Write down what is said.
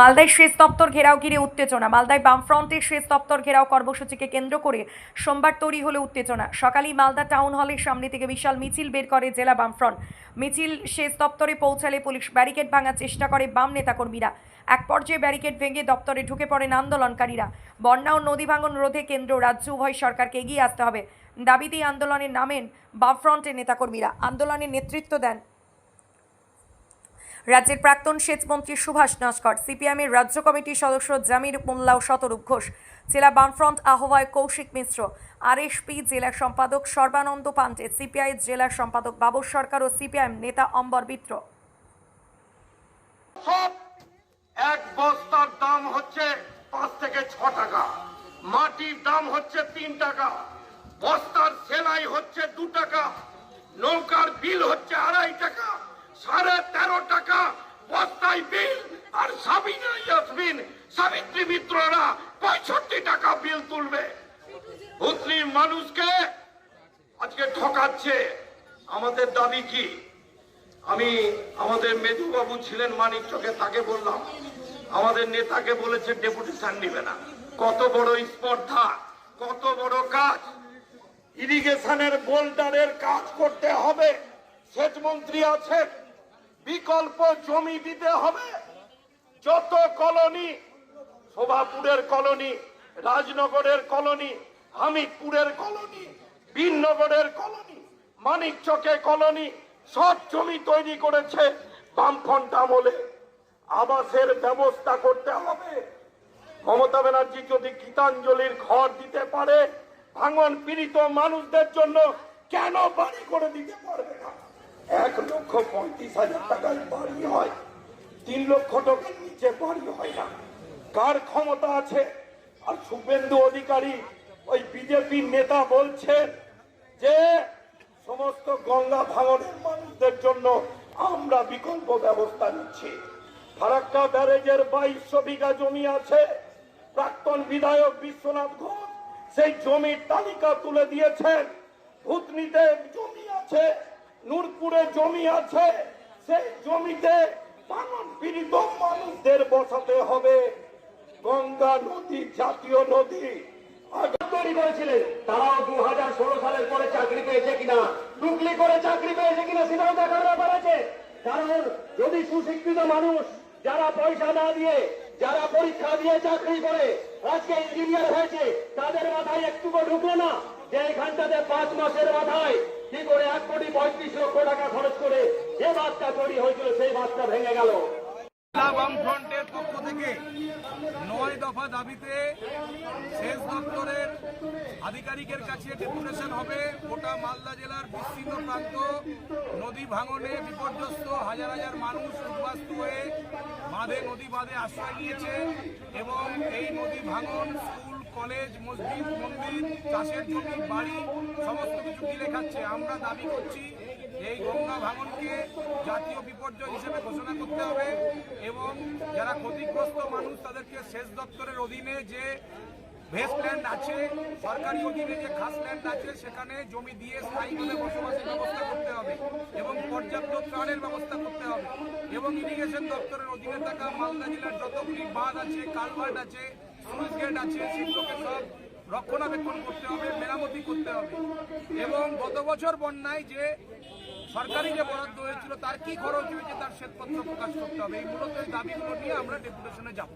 মালদায় সেচ দপ্তর ঘেরাও ঘিরে উত্তেজনা। মালদায় বামফ্রন্টের সেচ দপ্তর ঘেরাও কর্মসূচিকে কেন্দ্র করে সোমবার তৈরি হলো উত্তেজনা। সকালেই মালদা টাউন হলের সামনে থেকে বিশাল মিছিল বের করে জেলা বামফ্রন্ট। মিছিল সেচ দপ্তরে পৌঁছালে পুলিশ ব্যারিকেড ভাঙার চেষ্টা করে বাম নেতাকর্মীরা। এক পর্যায়ে ব্যারিকেড ভেঙে দপ্তরে ঢুকে পড়েন আন্দোলনকারীরা বন্যা ও নদী ভাঙন রোধে কেন্দ্র রাজ্য উভয় সরকারকে এগিয়ে আসতে হবে। দাবিতে এই আন্দোলনে নামেন বামফ্রন্টের নেতাকর্মীরা। আন্দোলনের নেতৃত্ব দেন রাজ্যের প্রাক্তন সেচমন্ত্রী সুভাষ নস্কর সিপিএমের রাজ্য কমিটির সদস্য জামির মোল্লা শতরূপ ঘোষ, জেলা বামফ্রন্ট আহ্বায়ক কৌশিক মিশ্র, আরএসপি জেলা সম্পাদক সর্বানন্দ পান্ডে, সিপিআই জেলা সম্পাদক বাবর সরকার ও সিপিআইএম নেতা অম্বর মিত্র এক বস্তার দাম হচ্ছে পাঁচ থেকে ছ টাকা, মাটির দাম হচ্ছে তিন টাকা, বস্তার সেলাই হচ্ছে দু টাকা, নৌকার বিল হচ্ছে আড়াই টাকা। সাড়ে তেরো টাকা বস্তায় বিল আর সাবিনা ইয়াসমিন, সাবিত্রী মিত্ররা পঁয়ষট্টি টাকা বিল তুলবে। মুসলিম মানুষকে আজকে ঠকাচ্ছে। আমাদের দাবি কি? আমি আমাদের মেধুবাবু ছিলেন মানিক চোখে, তাকে বললাম, আমাদের নেতাকে বলেছে ডেপুটেশন নিবে না। কত বড় স্পর্ধা, কত বড় কাজ। ইরিগেশনের বোল্ডারের কাজ করতে হবে। সেচ মন্ত্রী আছেন বিকল্প জমি দিতে হবে। যত কলোনি, শোভাপুরের কলোনি, রাজনগরের কলোনি, হামিদপুরের কলোনি বীরনগরের কলোনি, মানিকচকে কলোনি, সব জমি তৈরি করেছে বামফ্রন্ট আমলে। আবাসের ব্যবস্থা করতে হবে। মমতা ব্যানার্জি যদি গীতাঞ্জলির ঘর দিতে পারে, ভাঙন পীড়িত মানুষদের জন্য কেন বাড়ি করে দিতে পারবে না? এক লক্ষ পঁয়ত্রিশ হাজার টাকার বাড়ি হয়। তিন লক্ষ টাকার নিচে বাড়ি হয় না। কার ক্ষমতা আছে? আর শুভেন্দু অধিকারী, ওই বিজেপির নেতা বলছেন যে, সমস্ত গঙ্গা ভাঙনের মানুষদের জন্য আমরা বিকল্প ব্যবস্থা নিচ্ছি। ফারাক্কা ব্যারেজের বাইশশো বিঘা জমি আছে। প্রাক্তন বিধায়ক বিশ্বনাথ ঘোষ সেই জমির তালিকা তুলে দিয়েছেন। ভূতনিতে জমি আছে। নূরপুরে জমি আছে, সেই জমিতে পীড়িত মানুষদের বসাতে হবে। গঙ্গা নদী জাতীয় নদী। কারণ যদি সুশিক্ষিত মানুষ যারা পয়সা না দিয়ে, যারা পরীক্ষা দিয়ে চাকরি করে, আজকে ইঞ্জিনিয়ার হয়েছে, তাদের মাথায় একটুকু ঢুকলো না যে এখানটাতে পাঁচ মাসের মাথায় কি করে এক কোটি পঁয়ত্রিশ লক্ষ টাকা খরচ করে যে বাসটা তৈরি হয়েছিল সেই বাসটা ভেঙে গেল। বামফ্রন্টের পক্ষ থেকে নয় দফা দাবিতে সেচ দপ্তরের আধিকারিকের কাছে ডেপুটেশন হবে। গোটা মালদা জেলার বিস্তীর্ণ প্রান্ত, নদী ভাঙনে বিপর্যস্ত হাজার হাজার মানুষ উদ্বাস্তু হয়ে বাঁধে নদী বাঁধে আশ্রয় নিয়েছে এবং এই নদী ভাঙন, স্কুল, কলেজ, মসজিদ, মন্দির, চাষের জমি, বাড়ি, সমস্ত কিছু গিলে খাচ্ছে। আমরা দাবি করছি এই গঙ্গা ভাঙনকে জাতীয় বিপর্যয় হিসেবে ঘোষণা করতে হবে এবং যারা ক্ষতিগ্রস্ত মানুষ তাদেরকে সেচ দপ্তরের অধীনে যে ভেস্টল্যান্ড আছে, সরকারি অধীনে যে খাস ল্যান্ড আছে, সেখানে জমি দিয়ে স্থায়ীভাবে বসবাসের ব্যবস্থা করতে হবে এবং পর্যাপ্ত ত্রাণের ব্যবস্থা করতে হবে এবং ইরিগেশন দপ্তরের অধীনে থাকা মালদা জেলার যতগুলি বাঁধ আছে, কালভার্ট আছে সুইচ গেট আছে, সেগুলোকে সব রক্ষণাবেক্ষণ করতে হবে, মেরামতি করতে হবে। এবং গত বছর বন্যায় যে সরকারি যে বরাদ্দ হয়েছিল, তার কি খরচ হয়েছে তার শ্বেতপত্র প্রকাশ করতে হবে? এই মূলত দাবিগুলো নিয়ে আমরা ডেপুটেশনে যাব।